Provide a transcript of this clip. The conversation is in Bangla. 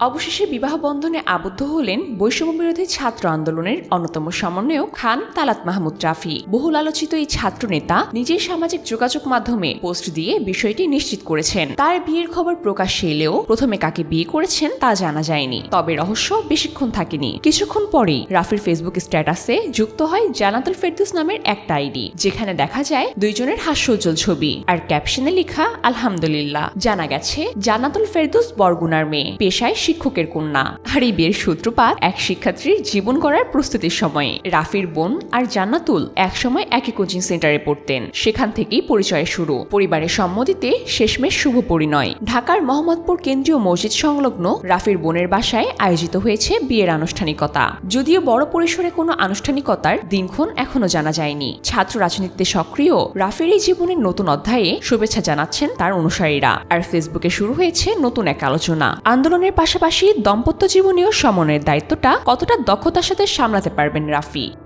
অবশেষে বিবাহ বন্ধনে আবদ্ধ হলেন বৈষম্য বিরোধী ছাত্র আন্দোলনের অন্যতম সমন্বয়ক খান তালাত মাহমুদ রাফি। বহুল আলোচিত এই ছাত্র নেতা নিজের সামাজিক যোগাযোগ মাধ্যমে পোস্ট দিয়ে বিষয়টি নিশ্চিত করেছেন। তার বিয়ের খবর প্রকাশ্যে এলেও প্রথমে কাকে বিয়ে করেছেন তা জানা যায়নি। তবে রহস্য বেশিক্ষণ থাকেনি। কিছুক্ষণ পরেই রাফির ফেসবুক স্ট্যাটাসে যুক্ত হয় জানাতুল ফেরদুস নামের একটা আইডি, যেখানে দেখা যায় দুইজনের হাস্যোজ্জ্বল ছবি। আর ক্যাপশনে লেখা, আলহামদুলিল্লাহ। জানা গেছে, জান্নাতুল ফেরদৌস বরগুনার মেয়ে। পেশায় শিক্ষকের কন্যা। আর এই বিয়ের সূত্রপাত এক শিক্ষার্থীর জীবন গড়ার প্রস্তুতির সময়ে। রাফির বোন আর জান্নাতুল একসময় একই কোচিং সেন্টারে পড়তেন। সেখান থেকেই পরিচয় শুরু। পরিবারের সম্মতিতে শেষমেশ শুভ পরিণয়। ঢাকার মোহাম্মদপুর কেন্দ্রীয় মসজিদ সংলগ্ন রাফির বোনের বাসায় আয়োজিত হয়েছে বিয়ের আনুষ্ঠানিকতা। যদিও বড় পরিসরে কোনো আনুষ্ঠানিকতার দিনক্ষণ এখনও জানা যায়নি। ছাত্র রাজনীতিতে সক্রিয় রাফির এই জীবনের নতুন অধ্যায়ে শুভেচ্ছা জানাচ্ছেন তার অনুসারীরা। আর ফেসবুকে শুরু হয়েছে নতুন এক আলোচনা। আন্দোলনের পাশাপাশি দম্পত্য জীবনীয় সমনের দায়িত্বটা কতটা দক্ষতার সাথে সামলাতে পারবেন রাফি?